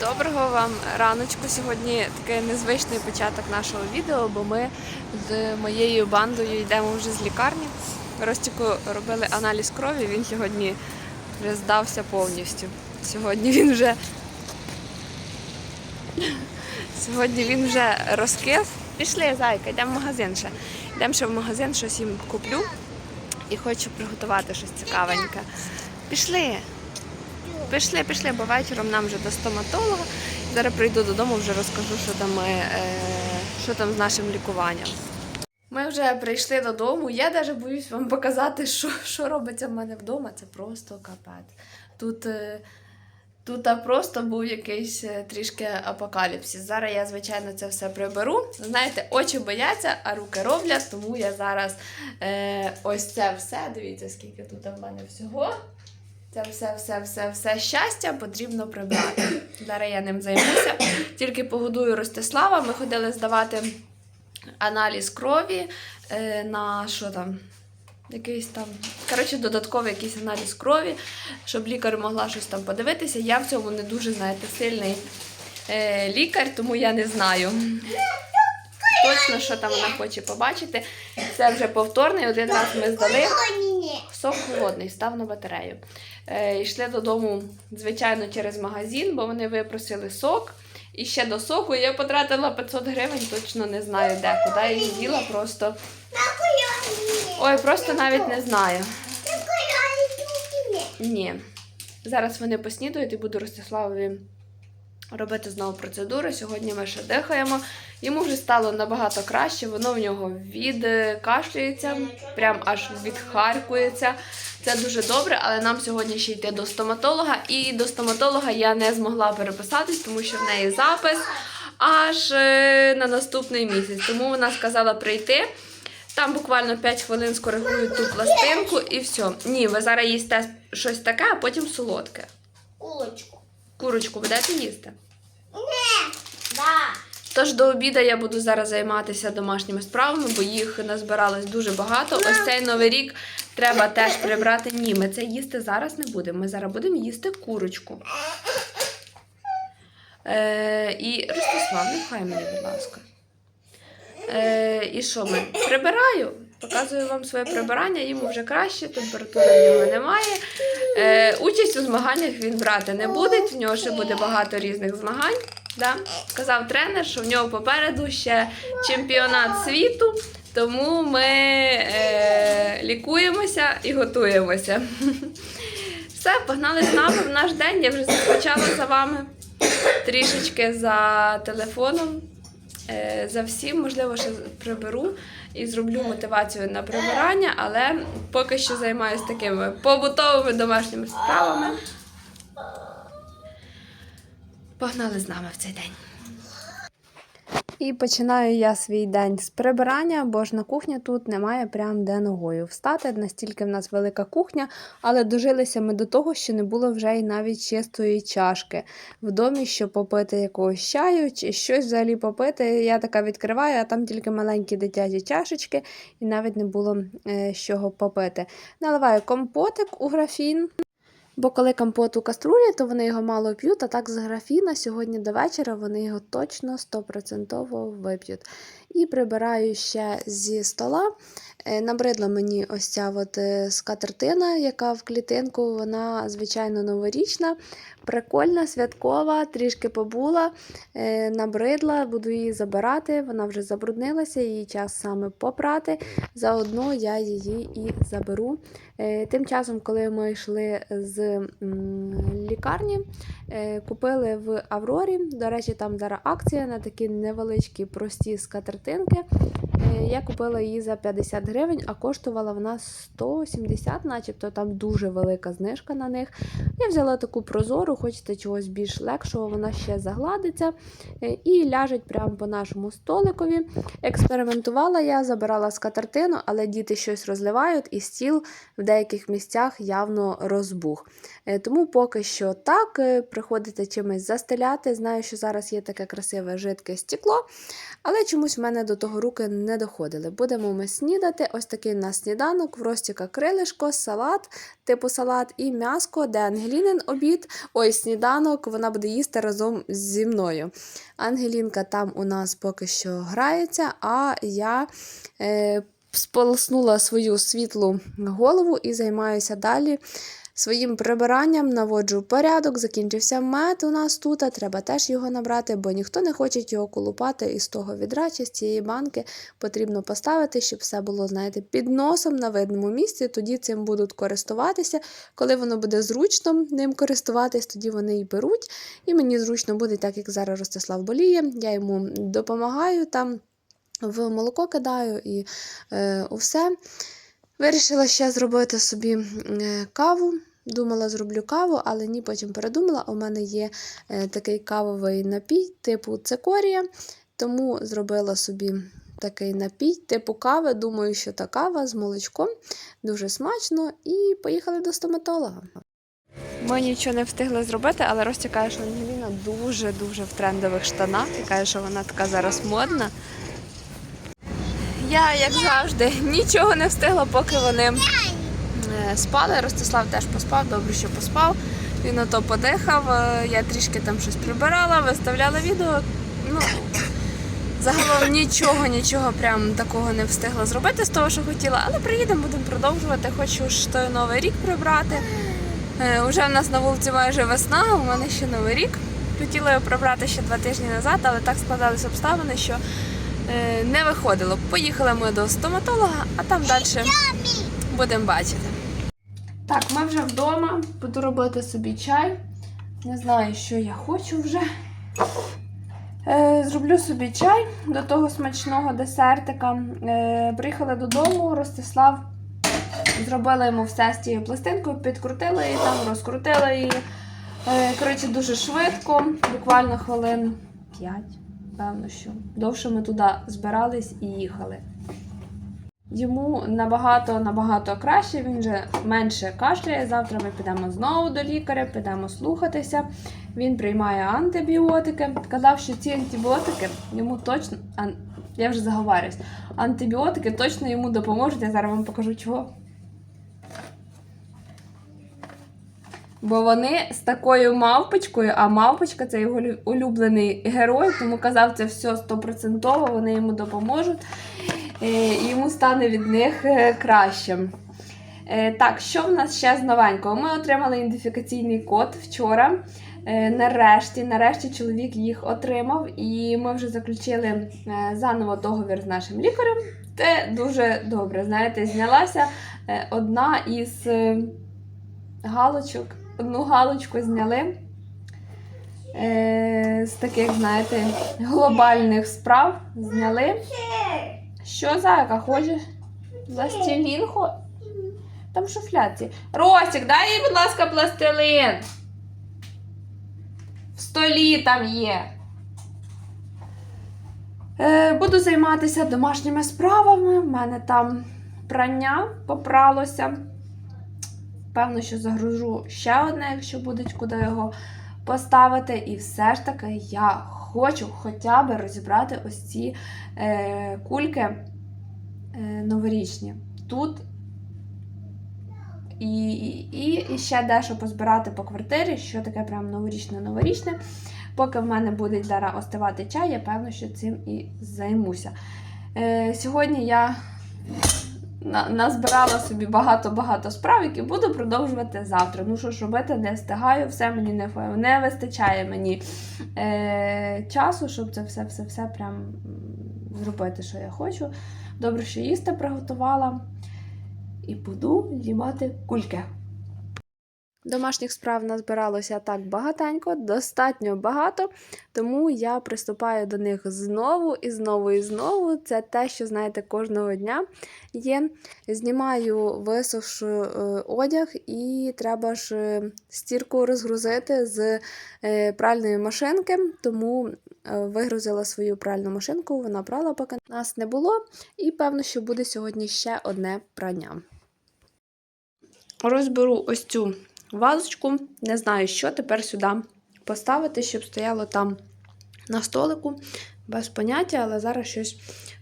Доброго вам раночку. Сьогодні такий незвичний початок нашого відео, бо ми з моєю бандою йдемо вже з лікарні. Ростіку робили аналіз крові, він сьогодні вже здався повністю. Сьогодні він вже сьогодні він вже розкис. Пішли, зайка, йдемо в магазин ще. Йдемо ще в магазин, щось їм куплю і хочу приготувати щось цікавеньке. Пішли. Пішли, пішли, бо вечором нам вже до стоматолога. Зараз прийду додому, вже розкажу, що там, ми, е, що там з нашим лікуванням. Ми вже прийшли додому. Я навіть боюсь вам показати, що, що робиться в мене вдома. Це просто капець. Тут, е, тут просто був якийсь е, трішки апокаліпсис. Зараз я, звичайно, це все приберу. Знаєте, очі бояться, а руки роблять, тому я зараз е, ось це все. Дивіться, скільки тут в мене всього. Це все, все, все, все щастя потрібно прибрати. Зараз я ним займуся. Тільки погодую Ростислава. Ми ходили здавати аналіз крові е, на що там? Якийсь там, коротше, додатковий якийсь аналіз крові, щоб лікар могла щось там подивитися. Я в цьому не дуже, знаєте, сильний е, лікар, тому я не знаю точно, що там вона хоче побачити. Це вже повторний. Один раз ми здали. Сок холодний, став на батарею. Е, йшли додому, звичайно, через магазин, бо вони випросили сок. І ще до соку я потратила 500 гривень, точно не знаю де. Куди я їх діла, просто. Ой, просто навіть не знаю. Ні. Зараз вони поснідують і буду Ростиславові робити знову процедури. Сьогодні ми ще дихаємо. Йому вже стало набагато краще, воно в нього відкашлюється, прям аж відхаркується. Це дуже добре, але нам сьогодні ще йти до стоматолога. І до стоматолога я не змогла переписатись, тому що в неї запис аж е, на наступний місяць. Тому вона сказала прийти. Там буквально 5 хвилин скоригують ту пластинку і все. Ні, ви зараз їсте щось таке, а потім солодке. Кулочку. Курочку будете їсти? Тож до обіду я буду зараз займатися домашніми справами, бо їх назбиралось дуже багато. Ось цей новий рік треба теж прибрати. Ні, ми це їсти зараз не будемо. Ми зараз будемо їсти курочку. Е, і Ростислав, не хай мені, будь ласка. Е, і що ми? Прибираю. Показую вам своє прибирання, йому вже краще, температури в нього немає. Е, участь у змаганнях він брати не буде, в нього ще буде багато різних змагань. Да? Сказав тренер, що в нього попереду ще чемпіонат світу, тому ми е, лікуємося і готуємося. Все, погнали з нами в наш день. Я вже скучала за вами трішечки за телефоном. Е, За всім, можливо, ще приберу і зроблю мотивацію на прибирання, але поки що займаюся такими побутовими домашніми справами. Погнали з нами в цей день. І починаю я свій день з прибирання, бо ж на кухні тут немає прям де ногою встати. Настільки в нас велика кухня, але дожилися ми до того, що не було вже й навіть чистої чашки в домі, щоб попити якогось чаю чи щось взагалі попити. Я така відкриваю, а там тільки маленькі дитячі чашечки, і навіть не було е, з чого попити. Наливаю компотик у графін. Бо коли компот у каструлі, то вони його мало п'ють, а так з графіна сьогодні до вечора вони його точно 100% вип'ють. І прибираю ще зі стола. Е, Набридла мені ось ця от е, скатертина, яка в клітинку, вона, звичайно, новорічна, прикольна, святкова, трішки побула, е, набридла, буду її забирати, вона вже забруднилася, її час саме попрати. Заодно я її і заберу. Тим часом, коли ми йшли з лікарні, купили в Аврорі. До речі, там зараз акція на такі невеличкі прості скатертинки. Е, Я купила її за 50 гривень, а коштувала вона 170, начебто там дуже велика знижка на них. Я взяла таку прозору, хочете чогось більш легшого, вона ще загладиться е, і ляжеть прямо по нашому столикові. Експериментувала я, забирала скатертину, але діти щось розливають, і стіл в деяких місцях явно розбух. Е, Тому поки що так, е, приходиться чимось застеляти. Знаю, що зараз є таке красиве жидке стекло, але чомусь в мене до того руки не доходили. Будемо ми снідати. Ось такий у нас сніданок, в Ростіка крилишко, салат, типу салат і м'яско, де Ангелінин обід. Ой, сніданок вона буде їсти разом зі мною. Ангелінка там у нас поки що грається, а я е, сполоснула свою світлу голову і займаюся далі своїм прибиранням, наводжу порядок, закінчився мед у нас тут, а треба теж його набрати, бо ніхто не хоче його колупати із того відра чи з цієї банки. Потрібно поставити, щоб все було, знаєте, під носом на видному місці. Тоді цим будуть користуватися. Коли воно буде зручно ним користуватись, тоді вони і беруть. І мені зручно буде, так як зараз Ростислав боліє, я йому допомагаю там. В молоко кидаю і е, у все. Вирішила ще зробити собі е, каву. Думала, зроблю каву, але ні, потім передумала. У мене є е, такий кавовий напій, типу цикорія, тому зробила собі такий напій, типу кави. Думаю, що та кава з молочком дуже смачно. І поїхали до стоматолога. Ми нічого не встигли зробити, але Ростя каже, що Ангеліна дуже-дуже в трендових штанах і каже, що вона така зараз модна. Я, як завжди, нічого не встигла, поки вони е, спали. Ростислав теж поспав, добре, що поспав. Він ото подихав. е, Я трішки там щось прибирала, виставляла відео. Ну, загалом нічого, нічого прям такого не встигла зробити з того, що хотіла. Але приїдемо, будемо продовжувати. Хочу ж той новий рік прибрати. Е, Уже в нас на вулиці майже весна, у мене ще новий рік. Хотіла його прибрати ще два тижні назад, але так складалися обставини, що не виходило. Поїхали ми до стоматолога, а там далі будемо бачити. Так, ми вже вдома. Буду робити собі чай. Не знаю, що я хочу вже. Е, зроблю собі чай до того смачного десертика. Е, приїхали додому, Ростислав зробила йому все з тією пластинкою, підкрутила її там, розкрутила її. Е, коротше, дуже швидко, буквально хвилин 5, певно, що. Довше ми туди збирались і їхали. Йому набагато набагато краще, він вже менше кашляє. Завтра ми підемо знову до лікаря, підемо слухатися. Він приймає антибіотики. Казав, що ці антибіотики йому точно. Я вже заговарюсь. Антибіотики точно йому допоможуть. Я зараз вам покажу чого. Бо вони з такою мавпочкою, а мавпочка це його улюблений герой, тому казав, це все стопроцентово, вони йому допоможуть. Е, і йому стане від них е, кращим. Е, Так, що в нас ще з новенького? Ми отримали ідентифікаційний код вчора. Е, Нарешті, нарешті чоловік їх отримав, і ми вже заключили заново договір з нашим лікарем. Це дуже добре. Знаєте, знялася одна із галочок, одну галочку зняли е, з таких, знаєте, глобальних справ зняли. Що, зайка, хочеш? Пластилін хо... Там шуфляці. Ростик, дай їй, будь ласка, пластилин. В столі там є. Е, буду займатися домашніми справами. В мене там прання попралося. Певно, що загружу ще одне, якщо будуть куди його поставити. І все ж таки я хочу хоча б розібрати ось ці е, кульки е, новорічні. Тут і, і, і ще дещо позбирати по квартирі, що таке прям новорічне-новорічне. Поки в мене буде зараз остивати чай, я певно, що цим і займуся. Е, сьогодні я на- назбирала собі багато-багато справ, які буду продовжувати завтра. Ну що ж робити, не встигаю, все мені не, не вистачає мені е, часу, щоб це все-все-все прям зробити, що я хочу. Добре, що їсти приготувала. І буду знімати кульки. Домашніх справ назбиралося так багатенько, достатньо багато, тому я приступаю до них знову і знову і знову. Це те, що знаєте, кожного дня є. Знімаю висохши е, одяг, і треба ж е, стірку розгрузити з е, пральної машинки, тому вигрузила свою пральну машинку, вона прала, поки нас не було. І певно, що буде сьогодні ще одне прання. Розберу ось цю вазочку. Не знаю, що тепер сюди поставити, щоб стояло там на столику. Без поняття, але зараз щось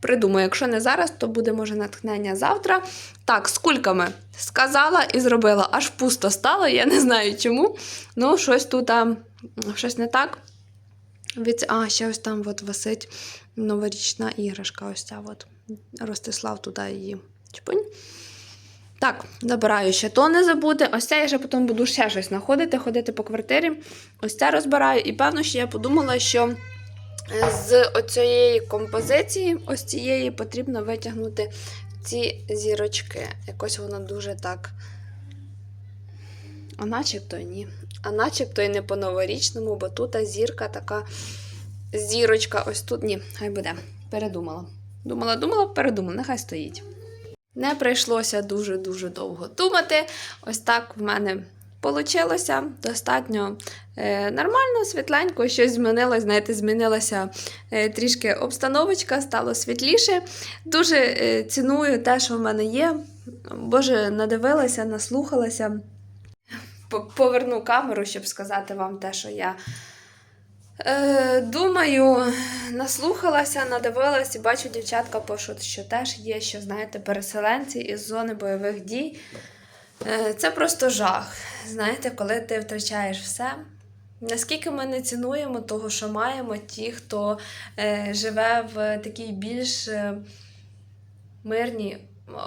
придумаю. Якщо не зараз, то буде може натхнення завтра. Так, з кульками сказала і зробила. Аж пусто стало, я не знаю чому. Ну, щось тут а, щось не так. Від... А, ще ось там от висить новорічна іграшка. Ось ця от. Ростислав туди її. Чпунь. Так, забираю ще то не забути. Ось це я ще потім буду ще щось знаходити, ходити по квартирі. Ось це розбираю. І певно, що я подумала, що е, з оцієї композиції, ось цієї, потрібно витягнути ці зірочки. Якось воно дуже так. А начебто ні. А начебто й не по-новорічному, бо тут зірка така зірочка. Ось тут. Ні, хай буде. Передумала. Думала, думала, передумала, нехай стоїть. Не прийшлося дуже-дуже довго думати. Ось так в мене вийшло. Достатньо е, нормально, світленько, щось змінилось. Знаєте, змінилася е, трішки обстановочка, стало світліше. Дуже е, ціную те, що в мене є. Боже, надивилася, наслухалася. Поверну камеру, щоб сказати вам те, що я Е, думаю, наслухалася, надивилась і бачу, дівчатка пишуть, що теж є, що знаєте, переселенці із зони бойових дій. Е, це просто жах. Знаєте, коли ти втрачаєш все. Наскільки ми не цінуємо того, що маємо, ті, хто е, живе в такій більш мирній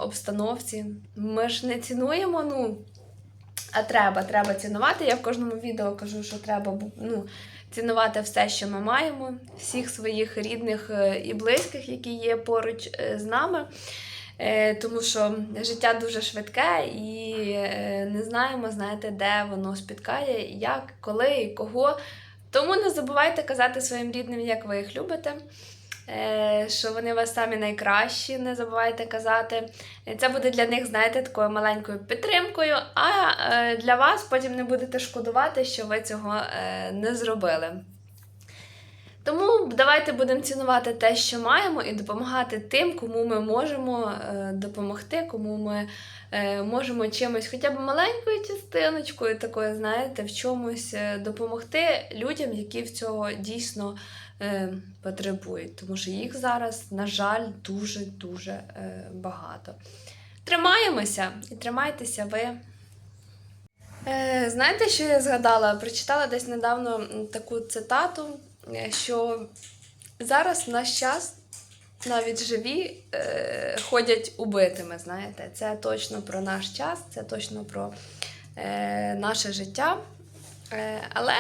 обстановці. Ми ж не цінуємо, ну, а треба, треба цінувати. Я в кожному відео кажу, що треба ну, цінувати все, що ми маємо, всіх своїх рідних е, і близьких, які є поруч е, з нами. Е, Тому що життя дуже швидке і не знаємо, знаєте, де воно спіткає, як, коли і кого. Тому не забувайте казати своїм рідним, як ви їх любите. Е, Що вони у вас самі найкращі, не забувайте казати. Це буде для них, знаєте, такою маленькою підтримкою, а е, для вас потім не будете шкодувати, що ви цього е, не зробили. Тому давайте будемо цінувати те, що маємо, і допомагати тим, кому ми можемо е, допомогти, кому ми е, можемо чимось, хоча б маленькою частиночкою, такою, знаєте, в чомусь е, допомогти людям, які в цього дійсно потребують. Тому що їх зараз, на жаль, дуже-дуже багато. Тримаємося і тримайтеся ви. Знаєте, що я згадала? Прочитала десь недавно таку цитату, що зараз в наш час навіть живі е, ходять убитими. Знаєте, це точно про наш час, це точно про е, наше життя. Е, але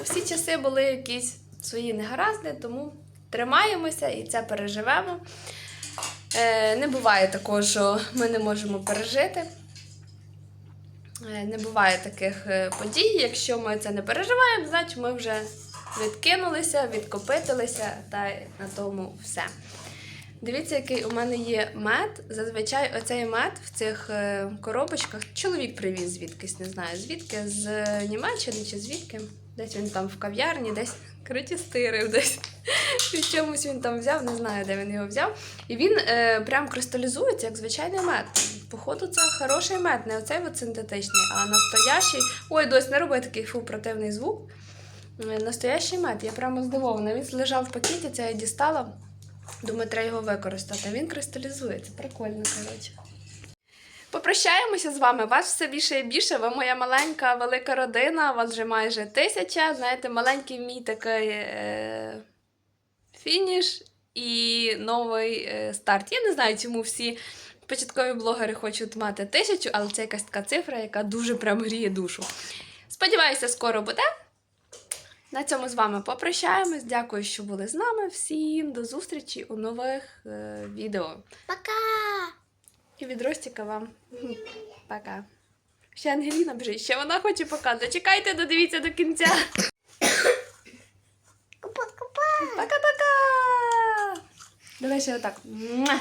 у всі часи були якісь свої негаразди, тому тримаємося і це переживемо. Е, не буває такого, що ми не можемо пережити. Е, Не буває таких е, подій. Якщо ми це не переживаємо, значить ми вже відкинулися, відкопитилися та на тому все. Дивіться, який у мене є мед. Зазвичай оцей мед в цих е, коробочках чоловік привіз звідкись, не знаю звідки, з Німеччини чи звідки. Десь він там в кав'ярні, десь коротше, стирив десь. В чомусь він там взяв, не знаю, де він його взяв. І він е, прям кристалізується, як звичайний мед. Походу, це хороший мед, не оцей синтетичний, а настоящий. Ой, дось, не роби такий фу противний звук. Настоящий мед, я прямо здивована. Він лежав в пакеті, це я дістала. Думаю, треба його використати. Він кристалізується. Прикольно, коротше. Попрощаємося з вами. Вас все більше і більше. Ви моя маленька, велика родина, вас вже майже тисяча. Знаєте, маленький мій такий е- фініш і новий е- старт. Я не знаю, чому всі початкові блогери хочуть мати тисячу, але це якась така цифра, яка дуже прям гріє душу. Сподіваюся, скоро буде. На цьому з вами попрощаємось. Дякую, що були з нами. Всім до зустрічі у нових е- відео. Пока! І від Ростіка вам. Пока. Ще Ангеліна біжить, ще вона хоче пока. Дочекайте, додивіться до кінця. Купа-купа! Пока-пока! Давай ще отак. Муа!